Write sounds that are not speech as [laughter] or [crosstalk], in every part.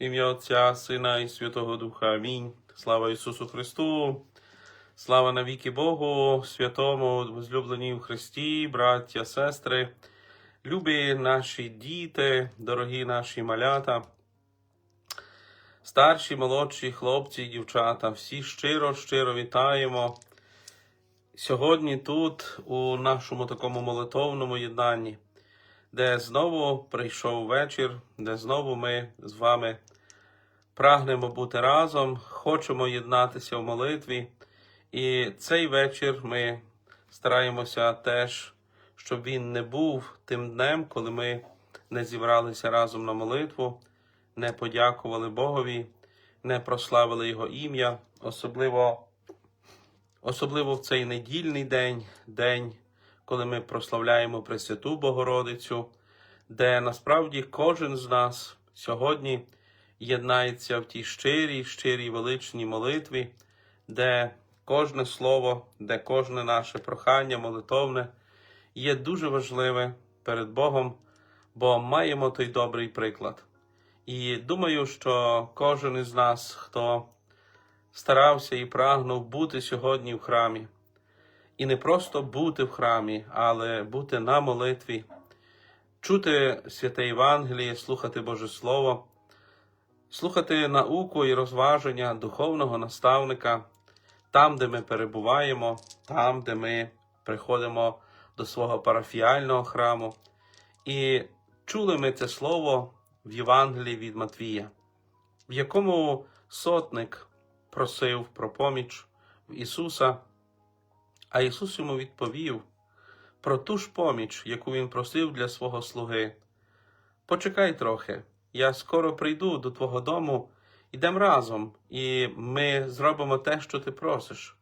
Ім'я Отця, Сина і Святого Духа. Амінь. Слава Ісусу Христу. Слава навіки Богу, святому, возлюблені в Христі, браття, сестри, любі наші діти, дорогі наші малята, старші, молодші, хлопці і дівчата, всі щиро, щиро вітаємо сьогодні тут, у нашому такому молитовному єднанні, де знову прийшов вечір, де знову ми з вами прагнемо бути разом, хочемо єднатися в молитві. І цей вечір ми стараємося теж, щоб він не був тим днем, коли ми не зібралися разом на молитву, не подякували Богові, не прославили Його ім'я, особливо, особливо в цей недільний день, день, коли ми прославляємо Пресвяту Богородицю, де насправді кожен з нас сьогодні єднається в тій щирій, щирій величній молитві, де кожне слово, де кожне наше прохання молитовне є дуже важливе перед Богом, бо маємо той добрий приклад. І думаю, що кожен із нас, хто старався і прагнув бути сьогодні в храмі, і не просто бути в храмі, але бути на молитві, чути святе Євангеліє, слухати Боже Слово, слухати науку і розваження духовного наставника там, де ми перебуваємо, там, де ми приходимо до свого парафіального храму. І чули ми це слово в Євангелії від Матвія, в якому сотник просив про поміч в Ісуса, а Ісус йому відповів про ту ж поміч, яку Він просив для свого слуги. Почекай трохи, я скоро прийду до твого дому. Ідемо разом, і ми зробимо те, що ти просиш.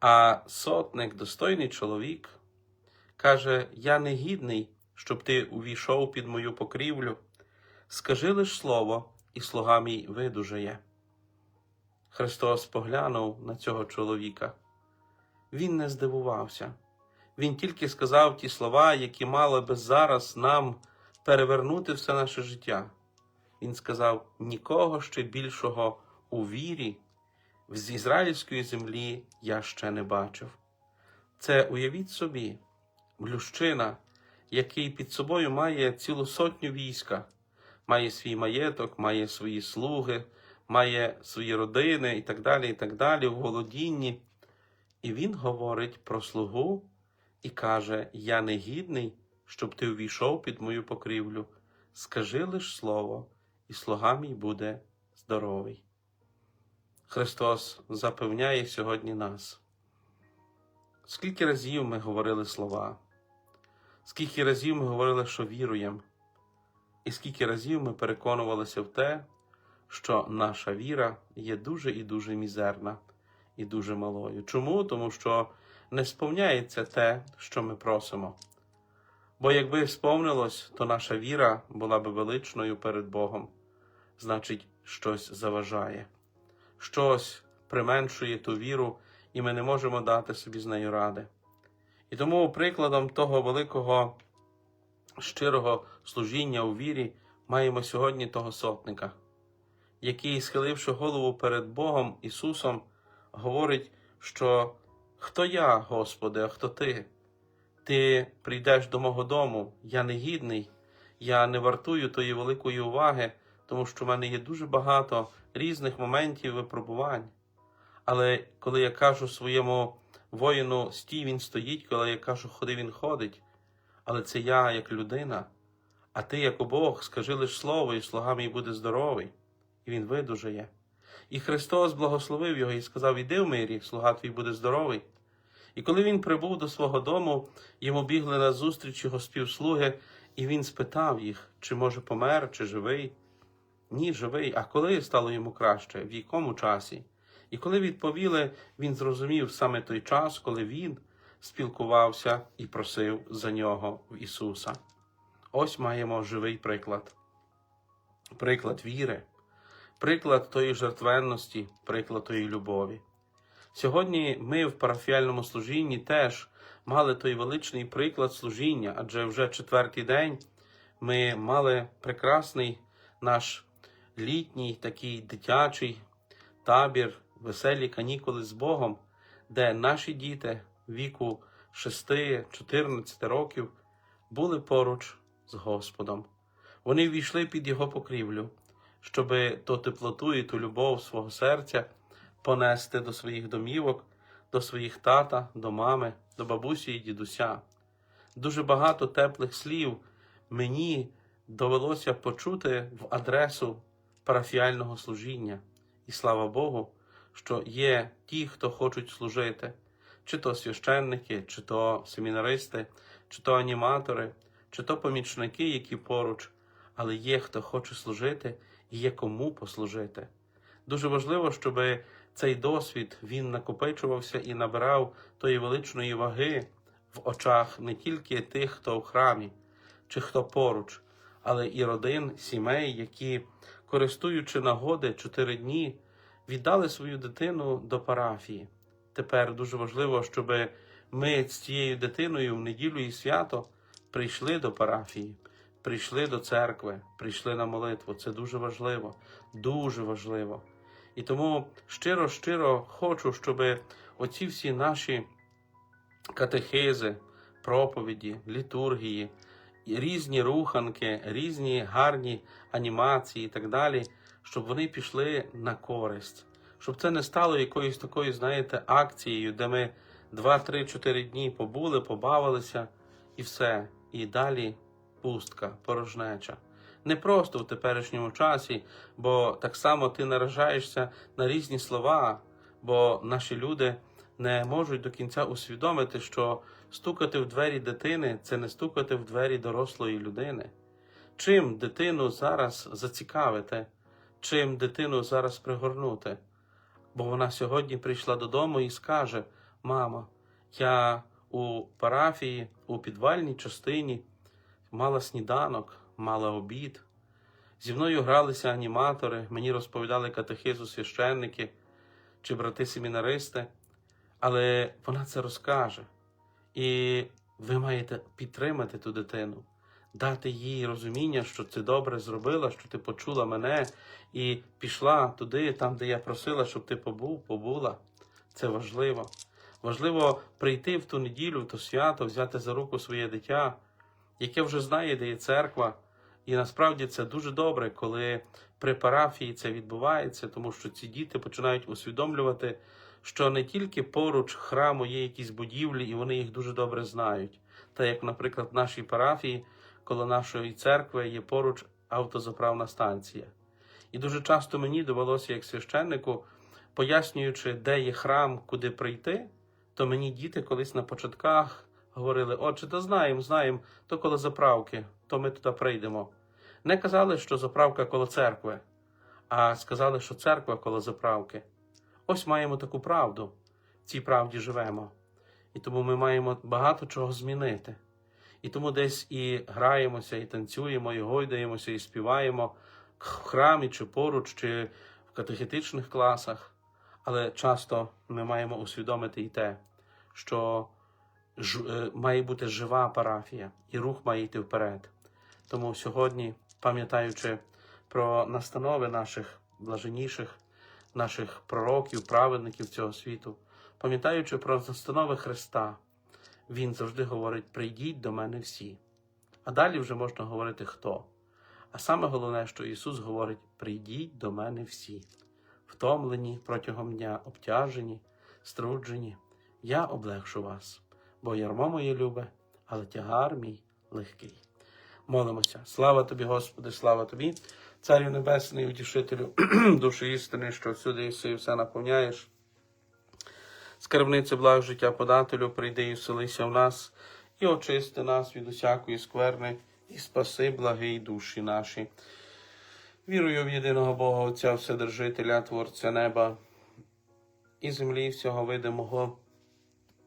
А сотник, достойний чоловік, каже: Я не гідний, щоб ти увійшов під мою покрівлю. Скажи лиш слово, і слуга мій видужає. Христос поглянув на цього чоловіка. Він не здивувався. Він тільки сказав ті слова, які мали би зараз нам перевернути все наше життя. Він сказав: нікого ще більшого у вірі з ізраїльської землі я ще не бачив. Це уявіть собі, блющина, який під собою має цілу сотню війська, має свій маєток, має свої слуги, має свої родини і так далі, і так далі, в володінні. І він говорить про слугу і каже: Я не гідний, щоб ти увійшов під мою покрівлю. Скажи лиш слово і слуга мій буде здоровий. Христос запевняє сьогодні нас. Скільки разів ми говорили слова, скільки разів ми говорили, що віруємо, і скільки разів ми переконувалися в те, що наша віра є дуже і дуже мізерна і дуже малою. Чому? Тому що не сповняється те, що ми просимо. Бо якби сповнилось, то наша віра була би величною перед Богом. Значить, щось заважає, щось применшує ту віру, і ми не можемо дати собі з нею ради. І тому прикладом того великого щирого служіння у вірі маємо сьогодні того сотника, який, схиливши голову перед Богом Ісусом, говорить, що хто я, Господи, а хто Ти? Ти прийдеш до мого дому, я не гідний, я не вартую тої великої уваги, тому що в мене є дуже багато різних моментів випробувань. Але коли я кажу своєму воїну стій, він стоїть, коли я кажу ходи, він ходить. Але це я як людина, а ти, як Бог, скажи лиш слово, і слуга мій буде здоровий, і він видужає. І Христос благословив його і сказав: Іди в мирі, слуга твій буде здоровий. І коли він прибув до свого дому, йому бігли на зустріч його співслуги, і він спитав їх, чи може помер, чи живий. Ні, живий. А коли стало йому краще, в якому часі? І коли відповіли, він зрозумів саме той час, коли він спілкувався і просив за нього в Ісуса. Ось маємо живий приклад. Приклад віри, приклад тої жертвенності, приклад тої любові. Сьогодні ми в парафіальному служінні теж мали той величний приклад служіння, адже вже четвертий день ми мали прекрасний наш літній такий дитячий табір, веселі канікули з Богом, де наші діти віку 6-14 років були поруч з Господом. Вони ввійшли під Його покрівлю, щоби ту теплоту і ту любов свого серця понести до своїх домівок, до своїх тата, до мами, до бабусі і дідуся. Дуже багато теплих слів мені довелося почути в адресу парафіального служіння. І слава Богу, що є ті, хто хочуть служити, чи то священники, чи то семінаристи, чи то аніматори, чи то помічники, які поруч, але є хто хоче служити є кому послужити. Дуже важливо, щоб цей досвід він накопичувався і набирав тої величної ваги в очах не тільки тих, хто в храмі, чи хто поруч, але і родин, сімей, які, користуючи нагоди чотири дні, віддали свою дитину до парафії. Тепер дуже важливо, щоб ми з цією дитиною в неділю і свято прийшли до парафії, прийшли до церкви, прийшли на молитву. Це дуже важливо, дуже важливо. І тому щиро-щиро хочу, щоб оці всі наші катехизи, проповіді, літургії, різні руханки, різні гарні анімації і так далі, щоб вони пішли на користь, щоб це не стало якоюсь такою, знаєте, акцією, де ми 2-3-4 дні побули, побавилися і все. І далі пустка, порожнеча. Не просто в теперішньому часі, бо так само ти наражаєшся на різні слова, бо наші люди не можуть до кінця усвідомити, що стукати в двері дитини це не стукати в двері дорослої людини. Чим дитину зараз зацікавити, чим дитину зараз пригорнути? Бо вона сьогодні прийшла додому і скаже: Мамо, я у парафії, у підвальній частині мала сніданок, мала обід. Зі мною гралися аніматори, мені розповідали катехизу священники чи брати-семінаристи, але вона це розкаже. І ви маєте підтримати ту дитину, дати їй розуміння, що ти добре зробила, що ти почула мене і пішла туди, там, де я просила, щоб ти побув, побула. Це важливо. Важливо прийти в ту неділю, в то свято, взяти за руку своє дитя, яке вже знає, де є церква. І насправді це дуже добре, коли при парафії це відбувається, тому що ці діти починають усвідомлювати, що не тільки поруч храму є якісь будівлі, і вони їх дуже добре знають. Та як, наприклад, в нашій парафії, коло нашої церкви є поруч автозаправна станція. І дуже часто мені довелося, як священнику, пояснюючи, де є храм, куди прийти, то мені діти колись на початках говорили: Отче, то знаємо, знаємо, то коло заправки, то ми туди прийдемо. Не казали, що заправка коло церкви, а сказали, що церква коло заправки. Ось маємо таку правду, в цій правді живемо. І тому ми маємо багато чого змінити. І тому десь і граємося, і танцюємо, і гойдаємося, і співаємо в храмі чи поруч, чи в катехетичних класах. Але часто ми маємо усвідомити і те, що ж, е, має бути жива парафія, і рух має йти вперед. Тому сьогодні, пам'ятаючи про настанови наших блаженніших, наших пророків, праведників цього світу, пам'ятаючи про настанови Христа, Він завжди говорить: прийдіть до мене всі. А далі вже можна говорити хто. А саме головне, що Ісус говорить: прийдіть до мене всі, втомлені протягом дня, обтяжені, струджені, я облегшу вас, бо ярмо моє любе, але тягар мій легкий. Молимося. Слава тобі, Господи, слава тобі, Царю Небесний, утішителю [clears throat] душі істини, що всюди єси і все наповняєш. Скарбниця благ життя подателю, прийди і вселися в нас, і очисти нас від усякої скверни, і спаси благий душі наші. Вірую в єдиного Бога Отця, Вседержителя, Творця неба і землі, всього видимого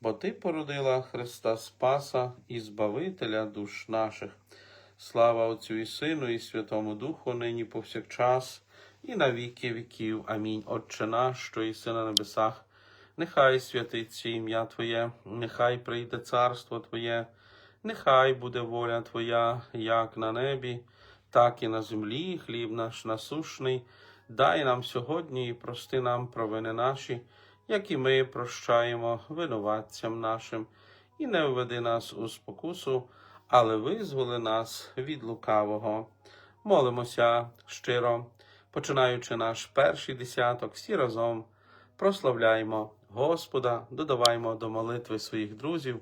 бо Ти породила Христа Спаса і Збавителя душ наших. Слава Отцю і Сину, і Святому Духу, нині повсякчас, і на віки віків. Амінь. Отче наш, що єси на небесах, нехай святиться ім'я Твоє, нехай прийде царство Твоє. Нехай буде воля Твоя, як на небі, так і на землі, хліб наш насушний. Дай нам сьогодні і прости нам провини наші, як і ми прощаємо винуватцям нашим, і не введи нас у спокусу, але визволи нас від лукавого. Молимося щиро, починаючи наш перший десяток, всі разом прославляємо Господа, додаваймо до молитви своїх друзів.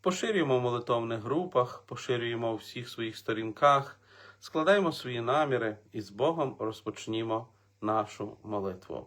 Поширюємо в молитовних групах, поширюємо у всіх своїх сторінках, складаємо свої наміри і з Богом розпочнімо нашу молитву.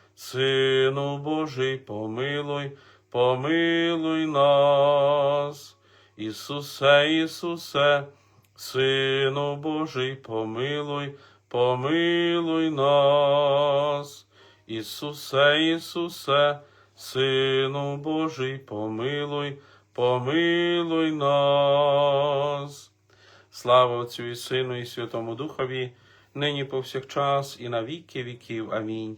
Сину Божий, помилуй, помилуй нас. Ісусе, Ісусе, Сину Божий, помилуй, помилуй нас. Ісусе, Ісусе, Сину Божий, помилуй, помилуй нас. Слава Отцю і Сину, і Святому Духові, нині повсякчас, і на віки віків. Амінь.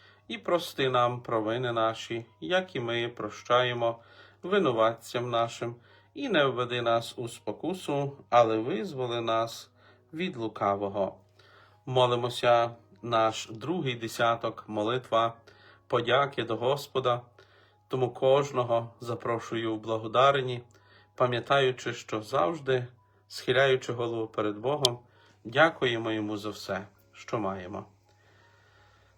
і прости нам провини наші, як і ми прощаємо винуватцям нашим, і не введи нас у спокусу, але визволи нас від лукавого. Молимося наш другий десяток, молитва подяки до Господа. Тому кожного запрошую в благодаренні, пам'ятаючи, що завжди, схиляючи голову перед Богом, дякуємо йому за все, що маємо.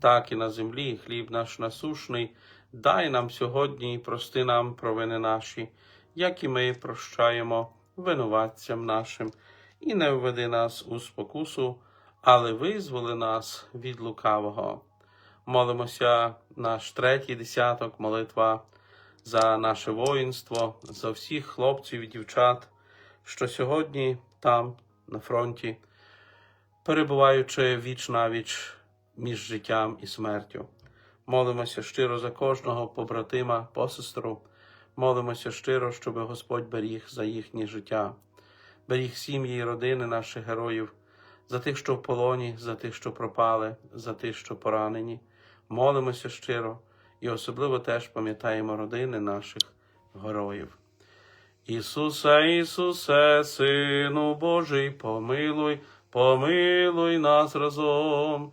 так і на землі. Хліб наш насушний, дай нам сьогодні і прости нам провини наші, як і ми прощаємо винуватцям нашим, і не введи нас у спокусу, але визволи нас від лукавого. Молимося наш третій десяток, молитва за наше воїнство, за всіх хлопців і дівчат, що сьогодні там, на фронті, перебуваючи віч навіч між життям і смертю. Молимося щиро за кожного побратима, посестру. Молимося щиро, щоб Господь беріг за їхнє життя, беріг сім'ї і родини наших героїв, за тих, що в полоні, за тих, що пропали, за тих, що поранені. Молимося щиро і особливо теж пам'ятаємо родини наших героїв. Ісусе, Ісусе, Сину Божий, помилуй, помилуй нас разом.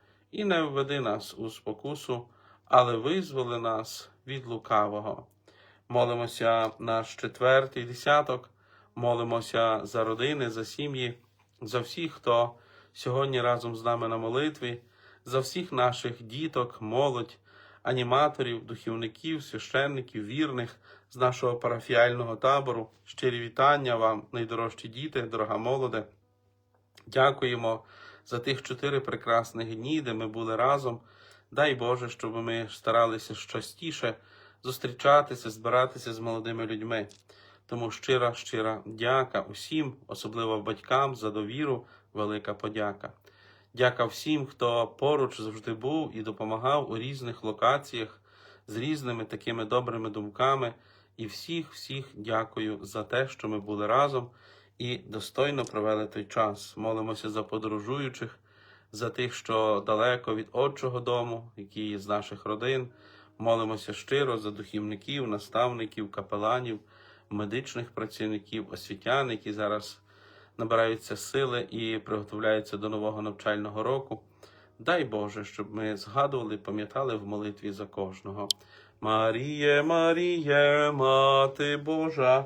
і не введи нас у спокусу, але визволи нас від лукавого. Молимося наш четвертий десяток, молимося за родини, за сім'ї, за всіх, хто сьогодні разом з нами на молитві, за всіх наших діток, молодь, аніматорів, духівників, священників, вірних з нашого парафіального табору. Щирі вітання вам, найдорожчі діти, дорога молоде. Дякуємо за тих чотири прекрасних дні, де ми були разом. Дай Боже, щоб ми старалися частіше зустрічатися, збиратися з молодими людьми. Тому щира, щира дяка усім, особливо батькам, за довіру, велика подяка. Дяка всім, хто поруч завжди був і допомагав у різних локаціях з різними такими добрими думками. І всіх, всіх дякую за те, що ми були разом і достойно провели той час. Молимося за подорожуючих, за тих, що далеко від отчого дому, які з наших родин. Молимося щиро за духівників, наставників, капеланів, медичних працівників, освітян, які зараз набираються сили і приготовляються до нового навчального року. Дай Боже, щоб ми згадували, пам'ятали в молитві за кожного. Маріє, Маріє, Мати Божа,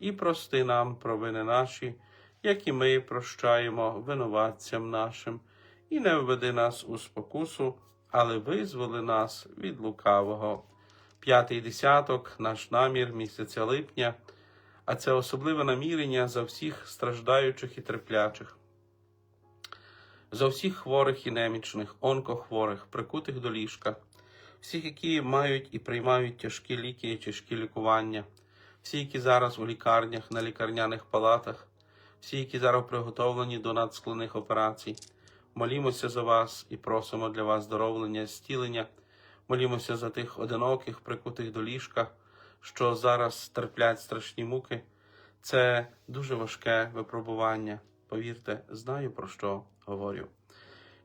і прости нам провини наші, як і ми прощаємо винуватцям нашим, і не введи нас у спокусу, але визволи нас від лукавого. П'ятий десяток, наш намір місяця липня, а це особливе намірення за всіх страждаючих і терплячих, за всіх хворих і немічних, онкохворих, прикутих до ліжка, всіх, які мають і приймають тяжкі ліки і тяжкі лікування, всі, які зараз у лікарнях, на лікарняних палатах, всі, які зараз приготовлені до надскладних операцій. Молімося за вас і просимо для вас здоровлення, зцілення. Молімося за тих одиноких, прикутих до ліжка, що зараз терплять страшні муки. Це дуже важке випробування. Повірте, знаю про що говорю.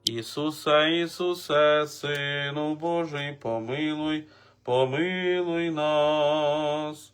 Ісусе, Ісусе, Сину Божий, помилуй, помилуй нас.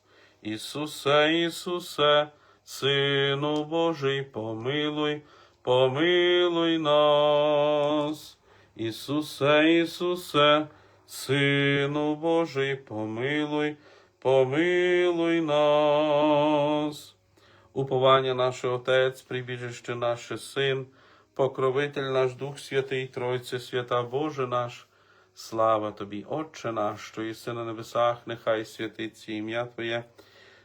Ісусе, Ісусе, Сину Божий, помилуй, помилуй нас. Ісусе, Ісусе, Сину Божий, помилуй, помилуй нас. Уповання наше Отець, прибіжище наше Син, покровитель наш Дух Святий, Тройце свята Боже наш. Слава тобі, Отче наш, що єси на небесах, нехай святиться ім'я Твоє,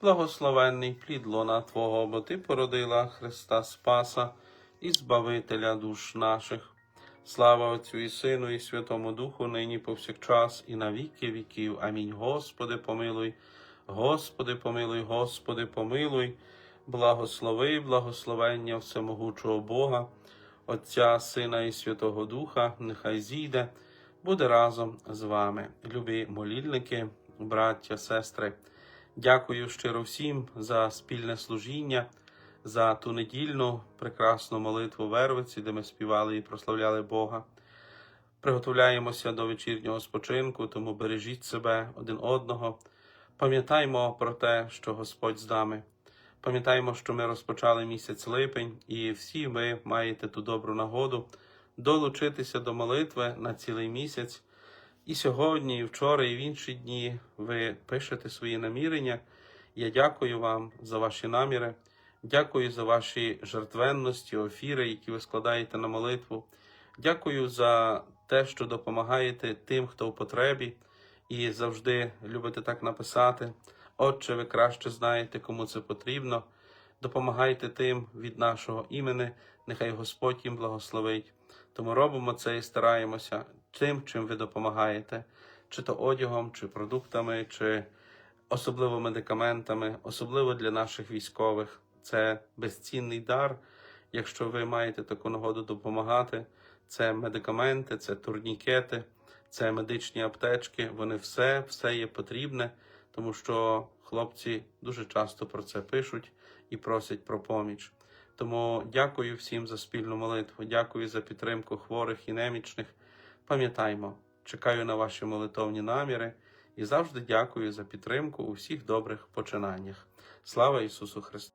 благословенний плід лона Твого, бо Ти породила Христа Спаса і Збавителя душ наших. Слава Отцю і Сину, і Святому Духу, нині повсякчас, і на віки віків. Амінь. Господи, помилуй, Господи, помилуй, Господи, помилуй, благослови, благословення всемогучого Бога, Отця, Сина і Святого Духа, нехай зійде буде разом з вами. Любі молільники, браття, сестри. Дякую щиро всім за спільне служіння, за ту недільну прекрасну молитву Вервиці, де ми співали і прославляли Бога. Приготовляємося до вечірнього спочинку, тому бережіть себе один одного. Пам'ятаймо про те, що Господь з нами. Пам'ятаємо, що ми розпочали місяць липень, і всі ви маєте ту добру нагоду долучитися до молитви на цілий місяць. І сьогодні, і вчора, і в інші дні ви пишете свої намірення. Я дякую вам за ваші наміри, дякую за ваші жертвенності, офіри, які ви складаєте на молитву. Дякую за те, що допомагаєте тим, хто в потребі, і завжди любите так написати. Отче, ви краще знаєте, кому це потрібно. Допомагайте тим від нашого імени, нехай Господь їм благословить. Тому робимо це і стараємося тим, чим ви допомагаєте, чи то одягом, чи продуктами, чи особливо медикаментами, особливо для наших військових. Це безцінний дар. Якщо ви маєте таку нагоду допомагати, це медикаменти, це турнікети, це медичні аптечки. Вони все, все є потрібне, тому що хлопці дуже часто про це пишуть і просять про поміч. Тому дякую всім за спільну молитву, дякую за підтримку хворих і немічних. Пам'ятаймо, чекаю на ваші молитовні наміри і завжди дякую за підтримку у всіх добрих починаннях. Слава Ісусу Христу!